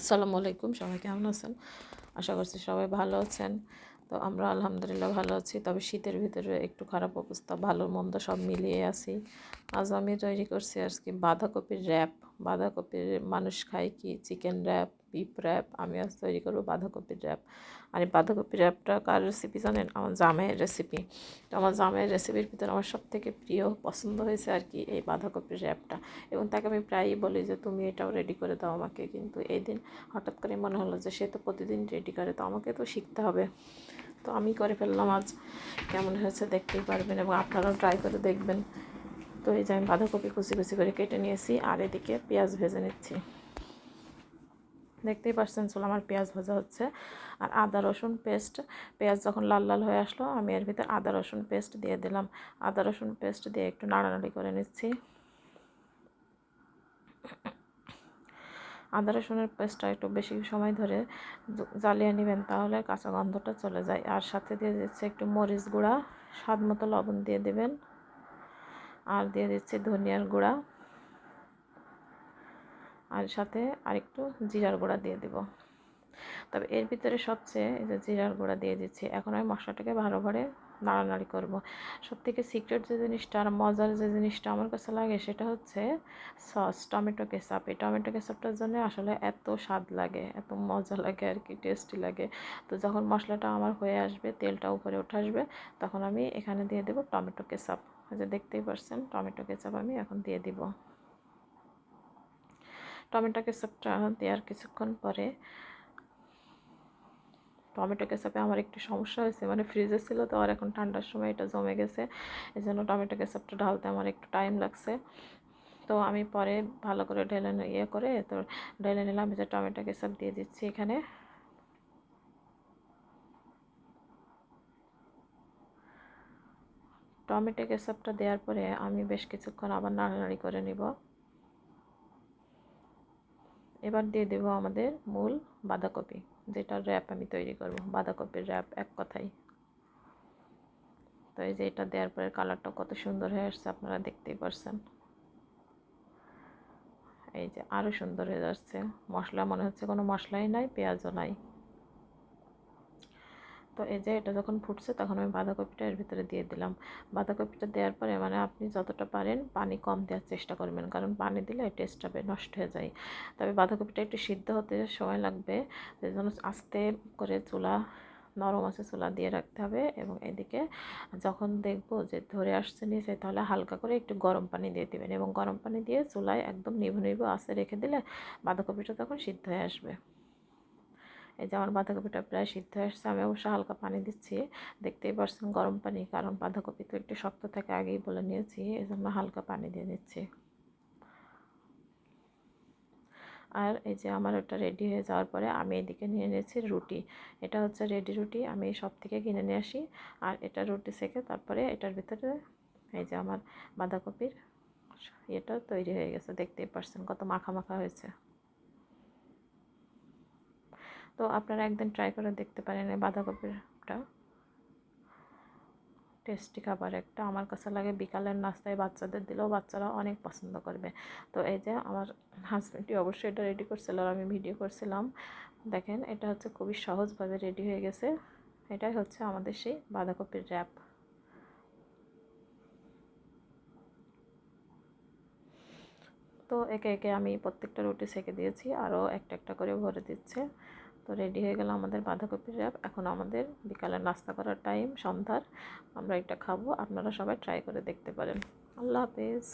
আসসালামু আলাইকুম, সবাই কেমন আছেন? আশা করছি সবাই ভালো আছেন। তো আমরা আলহামদুলিল্লাহ ভালো আছি, তবে শীতের ভিতরে একটু খারাপ অবস্থা, ভালো মন্দ সব মিলিয়ে আছি। আজ আমি তৈরি করছি আজকে বাঁধাকপির র্যাপ বাঁধাকপির মানুষ খায় কি? চিকেন র্যাপ বিফ র্যাপ আমি আজ তৈরি করব বাঁধাকপির র্যাপ আর এই বাঁধাকপির র্যাপটা কার রেসিপি জানেন? আমার জামাইয়ের রেসিপি তো আমার জামাইয়ের রেসিপির ভিতরে আমার সব থেকে প্রিয় পছন্দ হয়েছে আর কি এই বাঁধাকপির র্যাপটা এবং তাকে আমি প্রায়ই বলি যে, তুমি এটাও রেডি করে দাও আমাকে। কিন্তু এই দিন হঠাৎ করে মনে হলো যে, সে তো প্রতিদিন রেডি করে, তো আমাকে তো শিখতে হবে। তো আমি করে ফেললাম আজ। কেমন হয়েছে দেখতেই পারবেন এবং আপনারাও ট্রাই করে দেখবেন। তো এই যে আমি বাঁধাকপি কুচি কুচি করে কেটে নিয়েছি, আর এদিকে পেঁয়াজ ভেজে নিচ্ছি। দেখতেই পাচ্ছেন চুল আমার পেঁয়াজ ভাজা হচ্ছে, আর আদা রসুন পেস্ট, পেঁয়াজ যখন লাল লাল হয়ে আসলো, আমি এর ভিতরে আদা রসুন পেস্ট দিয়ে দিলাম। আদা রসুন পেস্ট দিয়ে একটু নাড়ানাড়ি করে নিচ্ছি। আদা রসুনের পেস্টটা একটু বেশি সময় ধরে জ্বালিয়ে নেবেন, তাহলে কাঁচা গন্ধটা চলে যায়। আর সাথে দিয়ে দিচ্ছে একটু মরিচ গুঁড়া, স্বাদ মতো লবণ দিয়ে দেবেন। আর দিয়ে দিচ্ছি ধনিয়ার গুঁড়া। আর সাথে আরেকটু জিরার গুঁড়া দিয়ে দেব। তবে এর ভিতরে সবচেয়ে এই যে জিরার গুঁড়া দিয়ে দিচ্ছি, এখন আমি মশলাটাকে ভালোভাবে নাড়ানাড়ি করব। সব থেকে সিক্রেট যে জিনিসটা আর মজার যে জিনিসটা আমার কাছে লাগে সেটা হচ্ছে সস টমেটো কেচাপ। এই টমেটো কেচাপটার জন্য আসলে এত স্বাদ লাগে, এত মজা লাগে আর কি টেস্টি লাগে। তো যখন মশলাটা আমার হয়ে আসবে, তেলটা উপরে উঠে আসবে, তখন আমি এখানে দিয়ে দেবো টমেটো কেচাপ। যে দেখতেই পারছেন, টমেটো কেচাপ আমি এখন দিয়ে দিব। টমেটো কেচাপটা দেওয়ার কিছুক্ষণ পরে টমেটো কেচাপে আমার একটু সমস্যা হয়েছে মানে ফ্রিজে ছিল তো আর এখন ঠান্ডার সময় এটা জমে গেছে এই জন্য টমেটো কেচাপটা ঢালতে আমার একটু টাইম লাগছে। তো আমি পরে ভালো করে ঢেলে ইয়ে করে তো ঢেলে নিলাম যে টমেটো কেচাপ দিয়ে দিচ্ছি এখানে। টমেটো কেচাপটা দেওয়ার পরে আমি বেশ কিছুক্ষণ আবার নাড়ানাড়ি করে নিব। এবার দিয়ে দেব আমাদের মূল বাঁধাকপি যেটার র্যাপ আমি তৈরি করব। বাঁধাকপির র্যাপ এক কথাই তো এই যে এটা দেওয়ার পরে কালারটা কত সুন্দর হয়ে আসছে, আপনারা দেখতেই পারছেন। এই যে আরও সুন্দর হয়ে যাচ্ছে মশলা মনে হচ্ছে কোনো মশলাই নাই, পেঁয়াজও নাই। তো এই যে এটা যখন ফুটছে তখন আমি বাঁধাকপিটা এর ভিতরে দিয়ে দিলাম। বাঁধাকপিটা দেওয়ার পরে মানে আপনি যতটা পারেন পানি কম দেওয়ার চেষ্টা করবেন, কারণ পানি দিলে টেস্টটা নষ্ট হয়ে যায়। তবে বাঁধাকপিটা একটু সিদ্ধ হতে সময় লাগবে সেই জন্য আস্তে করে চুলা, নরম আছে চুলা দিয়ে রাখতে হবে এবং এদিকে যখন দেখব যে ধরে আসছে নিচে তাহলে হালকা করে একটু গরম পানি দিয়ে দেবেন এবং গরম পানি দিয়ে চুলায় একদম নিভু নিভু আসে রেখে দিলে বাঁধাকপিটা তখন সিদ্ধ হয়ে আসবে। এই যে আমার বাঁধাকপিটা প্রায় সিদ্ধ আসছে, আমি অবশ্য হালকা পানি দিচ্ছি। দেখতেই পারছেন গরম পানি, কারণ বাঁধাকপি তো একটু শক্ত থাকে, আগেই বলে নিয়েছি এই জন্য হালকা পানি দিয়ে দিচ্ছি। আর এই যে আমার ওটা রেডি হয়ে যাওয়ার পরে আমি এদিকে নিয়ে নিয়েছি রুটি। এটা হচ্ছে রেডি রুটি, আমি সব থেকে কিনে নিয়ে আসি। আর এটা রুটি সেকে তারপরে এটার ভিতরে এই যে আমার বাঁধাকপির ইয়েটা তৈরি হয়ে গেছে, দেখতেই পারছেন কত মাখা মাখা হয়েছে। তো আপনারা একদিন ট্রাই করে দেখতে পারেন এই বাঁধাকপিটা। টেস্টি খাবার একটা। আমার কাছে লাগে বিকালের নাস্তায় বাচ্চাদের দিলেও বাচ্চারা অনেক পছন্দ করবে। তো এই যে আমার হাজব্যান্ডটি অবশ্যই এটা রেডি করছিল আর আমি ভিডিও করছিলাম। দেখেন, এটা হচ্ছে খুবই সহজভাবে রেডি হয়ে গেছে। এটাই হচ্ছে আমাদের সেই বাঁধাকপির র্যাপ তো একে একে আমি প্রত্যেকটা রুটি সেকে দিয়েছি। আরও একটা একটা করে ভরে দিচ্ছে। তো রেডি হয়ে গেল আমাদের বাঁধাকপির র্যাপ এখন আমাদের বিকালে নাস্তা করার টাইম সন্ধ্যার। আমরা এটা খাব। আপনারা সবাই ট্রাই করে দেখতে পারেন। আল্লাহ হাফেজ।